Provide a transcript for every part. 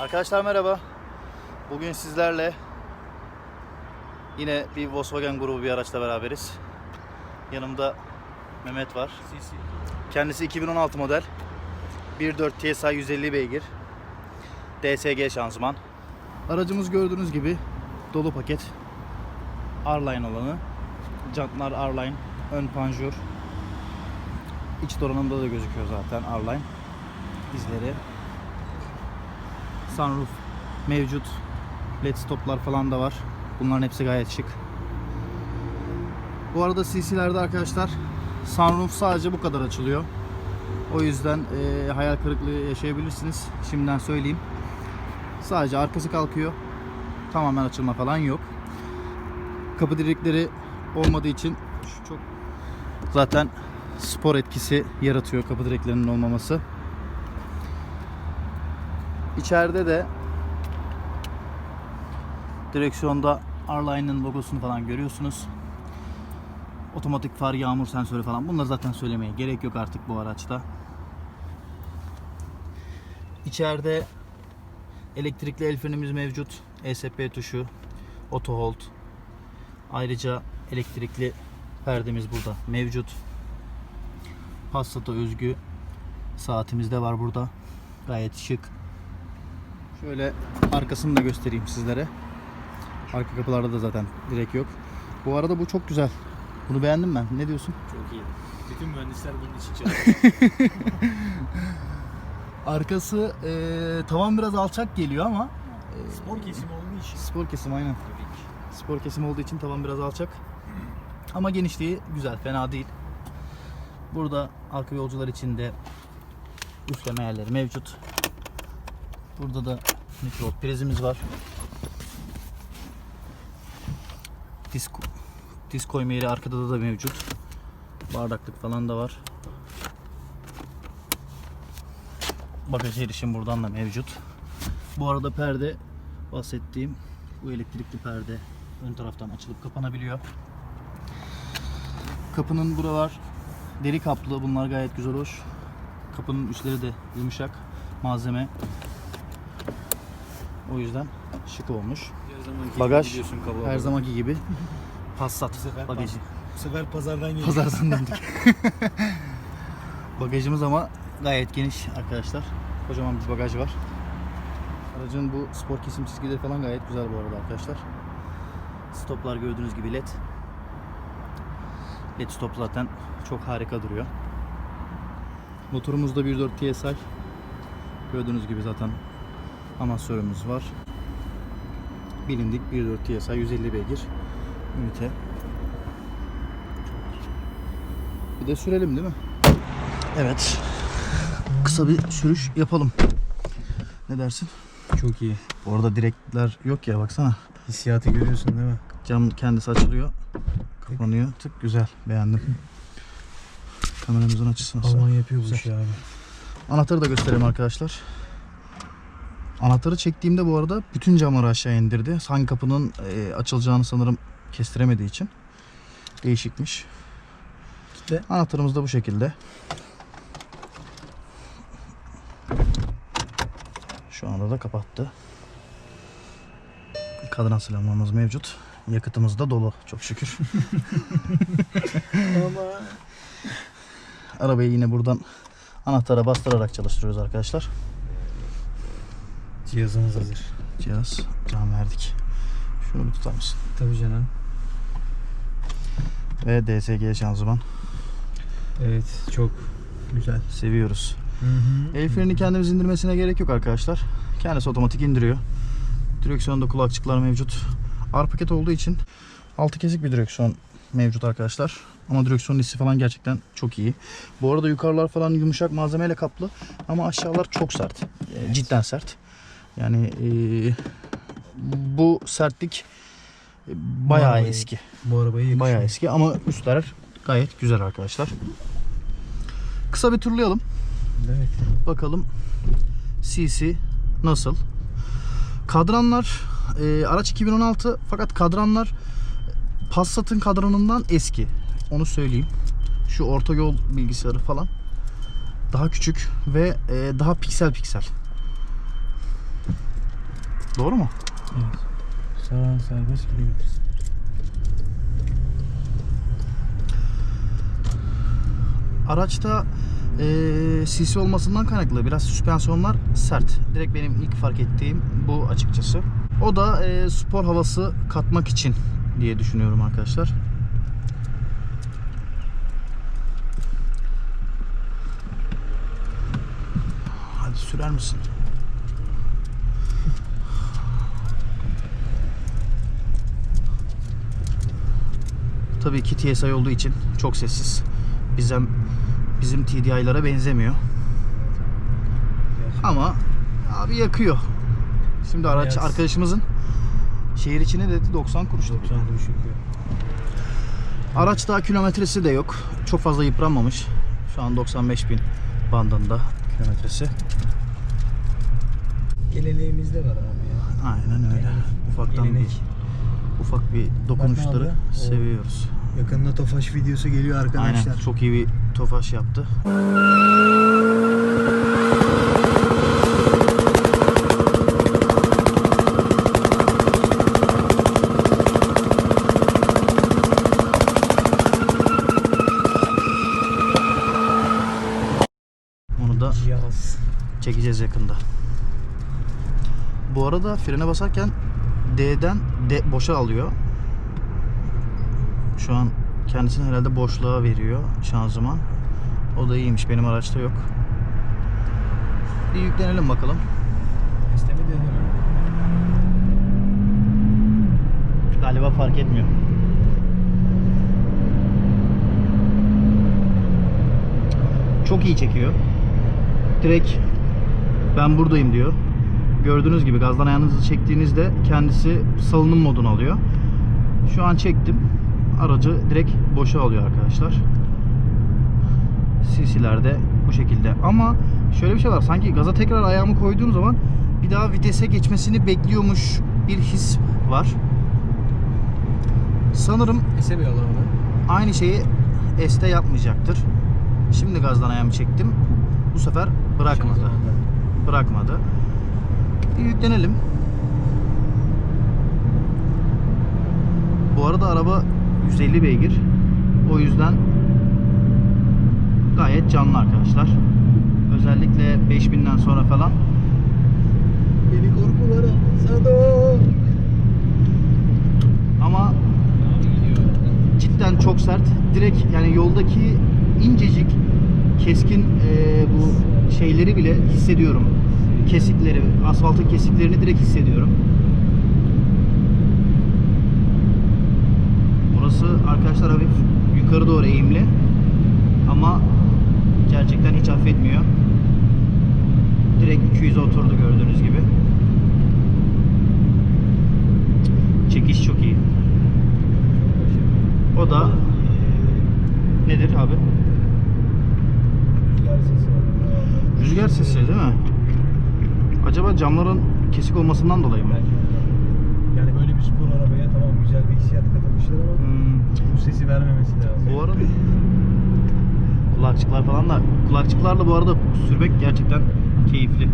Arkadaşlar merhaba. Bugün sizlerle yine bir Volkswagen grubu bir araçla beraberiz. Yanımda Mehmet var. Kendisi 2016 model. 1.4 TSI 150 beygir. DSG şanzıman. Aracımız gördüğünüz gibi dolu paket. R-Line olanı. Jantlar R-Line. Ön panjur. İç donanımda da gözüküyor zaten R-Line. izleri sunroof mevcut. LED stoplar falan da var. Bunların hepsi gayet şık. Bu arada CC'lerde arkadaşlar sunroof sadece bu kadar açılıyor. O yüzden eee, hayal kırıklığı yaşayabilirsiniz. Şimdiden söyleyeyim. Sadece arkası kalkıyor. Tamamen açılma falan yok. Kapı direkleri olmadığı için şu çok zaten spor etkisi yaratıyor kapı direklerinin olmaması. İçeride de direksiyonda R-Line'ın logosunu falan görüyorsunuz. Otomatik far, yağmur sensörü falan. Bunları zaten söylemeye gerek yok artık bu araçta. İçeride elektrikli el frenimiz mevcut. ESP tuşu, auto hold. Ayrıca elektrikli perdemiz burada mevcut. Passat'a özgü saatimiz de var burada. Gayet şık. Şöyle arkasını da göstereyim sizlere. Arka kapılarda da zaten direk yok. Bu arada bu çok güzel. Bunu beğendim ben. Ne diyorsun? Çok iyi. Bütün mühendisler bunun için çalışıyor. Arkası eee tavan biraz alçak geliyor ama eee, Spor kesimi olduğu için. spor kesim aynen. Spor kesim olduğu için tavan biraz alçak. Ama genişliği güzel, fena değil. Burada arka yolcular için de üfleme yerleri mevcut. Burada da mikro prizimiz var. Disk, disk koyma yeri arkada da mevcut. Bardaklık falan da var. Bagaj erişim buradan da mevcut. Bu arada perde bahsettiğim bu elektrikli perde ön taraftan açılıp kapanabiliyor. Kapının buralar deri kaplı. Bunlar gayet güzel hoş. Kapının üstleri de yumuşak malzeme. O yüzden şık olmuş. Her zamanki Bagaj, gibi Her zamanki gibi Passat Bu sefer bagajı. Bu sefer pazardan geliyor. Pazardan döndük. Bagajımız ama gayet geniş arkadaşlar. Kocaman bir bagaj var. Aracın bu spor kesim çizgileri falan gayet güzel bu arada arkadaşlar. Stoplar gördüğünüz gibi led. Led stop zaten çok harika duruyor. Motorumuzda 1.4 TSI. Gördüğünüz gibi zaten amasörümüz var. Bilindik 1.4 TSI 150 beygir ünite. Bir de sürelim değil mi? Evet. Kısa bir sürüş yapalım. Ne dersin? Çok iyi. Bu arada direkler yok ya baksana. Hissiyatı görüyorsun değil mi? Cam kendisi açılıyor. Kapanıyor. Tık güzel. Beğendim. Kameramızın açısı nasıl? Alman yapıyor bu işi abi. Anahtarı da göstereyim arkadaşlar. Anahtarı çektiğimde bu arada bütün camları aşağı indirdi. Hangi kapının e, açılacağını sanırım kestiremediği için. Değişikmiş. Kitle. Anahtarımız da bu şekilde. Şu anda da kapattı. Kadran selamlarımız mevcut. Yakıtımız da dolu çok şükür. Ama Arabayı yine buradan anahtara bastırarak çalıştırıyoruz arkadaşlar. cihazımız hazır. Cihaz can verdik. Şunu bir tutar mısın? Tabii canım. Ve DSG şanzıman. Evet çok güzel. Seviyoruz. Hı hı. El freni kendimiz indirmesine gerek yok arkadaşlar. Kendisi otomatik indiriyor. Direksiyonda kulakçıklar mevcut. R paket olduğu için altı kesik bir direksiyon mevcut arkadaşlar. Ama direksiyon hissi falan gerçekten çok iyi. Bu arada yukarılar falan yumuşak malzemeyle kaplı ama aşağılar çok sert. Ee, Cidden sert. Yani ee, bu sertlik e, bayağı Bayağı iyi. eski. Bu arabayı yakışıyor. Bayağı eski ama üstler gayet güzel arkadaşlar. Kısa bir turlayalım. Evet. Bakalım CC nasıl? Kadranlar e, araç 2016 fakat kadranlar Passat'ın kadranından eski. Onu söyleyeyim. Şu orta yol bilgisayarı falan daha küçük ve e, daha piksel piksel. Doğru mu? Evet. Sağ serbest kilometresi. Araçta eee CC olmasından kaynaklı biraz süspansiyonlar sert. Direkt benim ilk fark ettiğim bu açıkçası. O da eee, spor havası katmak için diye düşünüyorum arkadaşlar. Hadi sürer misin? Tabii ki TSI olduğu için çok sessiz. Bizim bizim TDI'lara benzemiyor. Ama abi yakıyor. Şimdi araç Evet. arkadaşımızın şehir içine dedi 90 kuruş dedi. 90 kuruş yakıyor. Araç daha kilometresi de yok. Çok fazla yıpranmamış. Şu an 95 bin bandında kilometresi. Geleneğimizde var abi ya. Aynen öyle. Ufaktan bir, Gelenek. ufak bir dokunuşları abi, seviyoruz. Yakında Tofaş videosu geliyor arkadaşlar. Aynen çok iyi bir tofaş yaptı. Onu da çekeceğiz yakında. Bu arada frene basarken D'den D boşa alıyor. Şu an kendisini herhalde boşluğa veriyor şanzıman. O da iyiymiş. Benim araçta yok. Bir yüklenelim bakalım. Galiba fark etmiyor. Çok iyi çekiyor. Direkt ben buradayım diyor. Gördüğünüz gibi gazdan ayağınızı çektiğinizde kendisi salınım modunu alıyor. Şu an çektim. Aracı direkt boşa alıyor arkadaşlar. CC'lerde bu şekilde. Ama şöyle bir şey var. Sanki gaza tekrar ayağımı koyduğum zaman bir daha vitese geçmesini bekliyormuş bir his var. Sanırım Ese bir alanı. aynı şeyi S'te yapmayacaktır. Şimdi gazdan ayağımı çektim. Bu sefer bırakmadı. Bırakmadı. Bir yüklenelim. Bu arada araba 150 beygir. O yüzden gayet canlı arkadaşlar. Özellikle 5000'den sonra falan Beni korkulara Sado. ama cidden çok sert. Direkt yani yoldaki incecik keskin e, bu şeyleri bile hissediyorum. Kesikleri, asfaltın kesiklerini direkt hissediyorum. Arkadaşlar hafif yukarı doğru eğimli. Ama gerçekten hiç affetmiyor. Direkt 200'e oturdu gördüğünüz gibi. Çekiş çok iyi. O da nedir abi? Rüzgar sesi. Rüzgar sesi değil mi? Acaba camların kesik olmasından dolayı mı? Belki. Yani böyle bir spor arabaya tamam güzel bir hissiyat katılmışlar ama Hmm, bu sesi vermemesi lazım. bu arada kulakçıklar falan da kulakçıklarla bu arada sürmek gerçekten keyifli.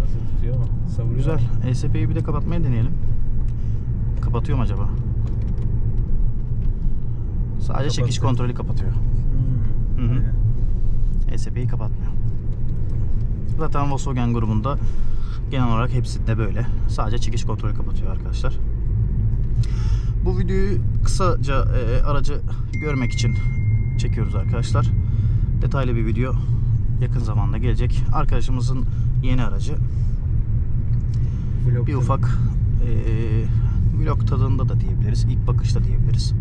Nasıl tutuyor ama savuruyor. Güzel. ESP'yi bir de kapatmaya deneyelim. Kapatıyor mu acaba? Sadece çekiş Kapattı. kontrolü kapatıyor. Hmm. Hı hı. aynen. ESP'yi kapatmıyor. Zaten Volkswagen grubunda genel olarak hepsinde böyle. Sadece çekiş kontrolü kapatıyor arkadaşlar. Bu videoyu kısaca e, aracı görmek için çekiyoruz arkadaşlar. Detaylı bir video yakın zamanda gelecek. Arkadaşımızın yeni aracı. Vlog Bir ufak e, vlog tadında da diyebiliriz. İlk bakışta diyebiliriz.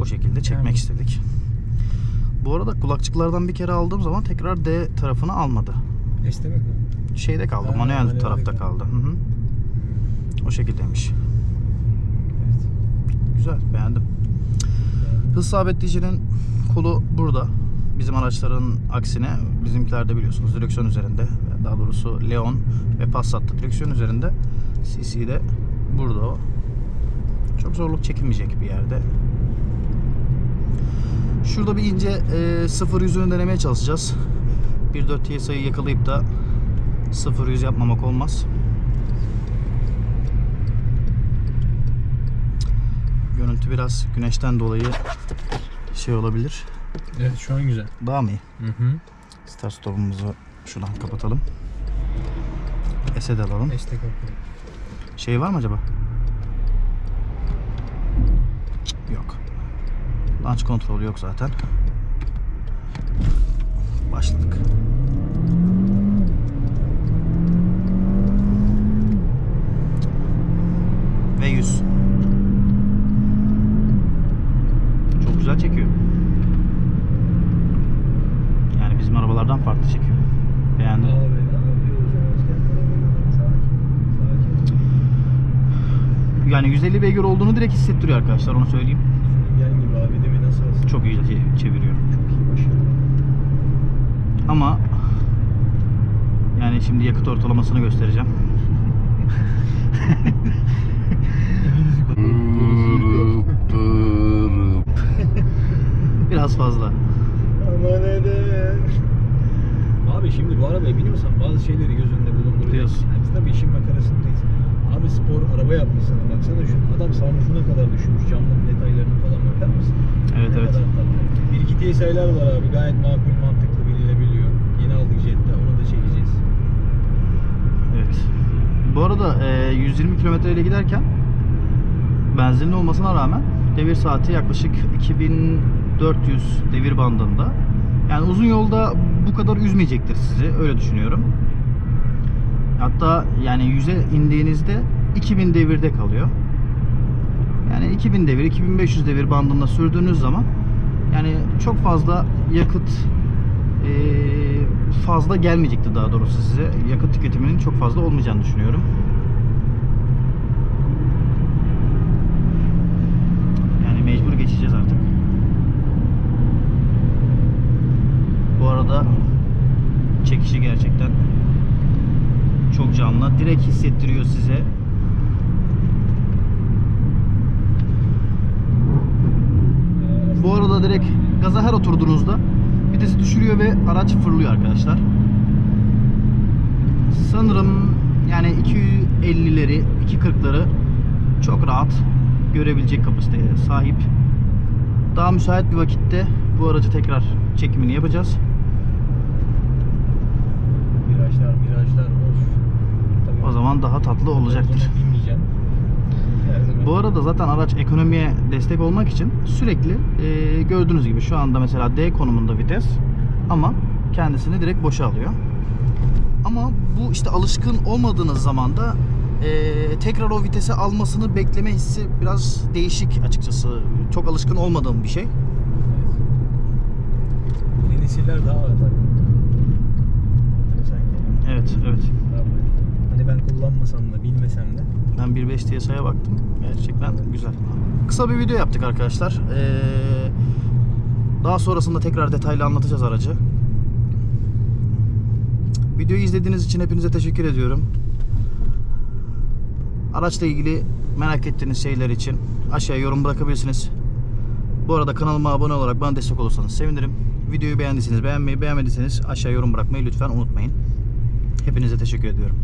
O şekilde çekmek Yani. istedik. Bu arada kulakçıklardan bir kere aldığım zaman tekrar D tarafını almadı. Este mi? Şeyde kaldı, Ha, manuel manuelde tarafta kaldı. kaldı. Hı hı. O şekildeymiş. Evet. Güzel, beğendim. Hız sabitleyicinin kolu burada. Bizim araçların aksine bizimkilerde biliyorsunuz direksiyon üzerinde. Daha doğrusu Leon ve Passat'ta direksiyon üzerinde. CC'de burada o. Çok zorluk çekilmeyecek bir yerde. Şurada bir ince e, sıfır yüzünü denemeye çalışacağız. 1.4 TSI'yi yakalayıp da 0-100 yapmamak olmaz. Görüntü biraz güneşten dolayı şey olabilir. Evet şu an güzel. Daha mı iyi? Hı hı. Start stop'umuzu şuradan kapatalım. Esed alalım. Destek okey. Şey var mı acaba? Yok. Launch kontrolü yok zaten. Başladık. Ve 100. Çok güzel çekiyor. Yani bizim arabalardan farklı çekiyor. Beğendim. Sakin. Yani 150 beygir olduğunu direkt hissettiriyor arkadaşlar onu söyleyeyim. Çok iyi çe- çeviriyor. Çok iyi başarılı. Ama yani şimdi yakıt ortalamasını göstereceğim. Biraz fazla. Ama neden? Abi şimdi bu arabaya biniyorsan bazı şeyleri göz önünde bulunduracaksın. Yani biz tabii işin makarasındayız. Abi spor araba yapmışsın. Baksana şu adam sunroofuna kadar düşmüş. Camların detaylarını falan bakar mısın? Evet, Ne evet. Bir iki TSI'ler var abi. Gayet makul mantıklı binilebiliyor. Yeni aldık Jetta. Onu da çekeceğiz. Evet. Bu arada e, 120 kilometre ile giderken benzinli olmasına rağmen devir saati yaklaşık 2400 devir bandında. Yani uzun yolda bu kadar üzmeyecektir sizi. Öyle düşünüyorum. Hatta yani 100'e indiğinizde 2000 devirde kalıyor. Yani 2000 devir, 2500 devir bandında sürdüğünüz zaman yani çok fazla yakıt fazla gelmeyecekti daha doğrusu size. Yakıt tüketiminin çok fazla olmayacağını düşünüyorum. Yani mecbur geçeceğiz artık. Bu arada çekişi gerçekten çok canlı. Direkt hissettiriyor size. Bu arada direkt gaza her oturduğunuzda düşürüyor ve araç fırlıyor arkadaşlar. Sanırım yani 250'leri, 240'ları çok rahat görebilecek kapasiteye sahip. Daha müsait bir vakitte bu aracı tekrar çekimini yapacağız. Virajlar, virajlar. Of. Tabii. O zaman daha tatlı olacaktır. Ona binmeyeceğim. Her zaman. Bu arada zaten araç ekonomiye destek olmak için sürekli e, gördüğünüz gibi şu anda mesela D konumunda vites ama kendisini direkt boşa alıyor. Ama bu işte alışkın olmadığınız zaman da e, tekrar o vitese almasını bekleme hissi biraz değişik açıkçası. Çok alışkın olmadığım bir şey. Yeni nesiller daha. Sanki. Evet, evet. Hani ben kullanmasam da bilmesem de. Ben 1.5 TSI'ye baktım. Gerçekten güzel. Kısa bir video yaptık arkadaşlar. Ee, daha sonrasında tekrar detaylı anlatacağız aracı. Videoyu izlediğiniz için hepinize teşekkür ediyorum. Araçla ilgili merak ettiğiniz şeyler için aşağıya yorum bırakabilirsiniz. Bu arada kanalıma abone olarak bana destek olursanız sevinirim. Videoyu beğendiyseniz beğenmeyi, beğenmediyseniz aşağıya yorum bırakmayı lütfen unutmayın. Hepinize teşekkür ediyorum.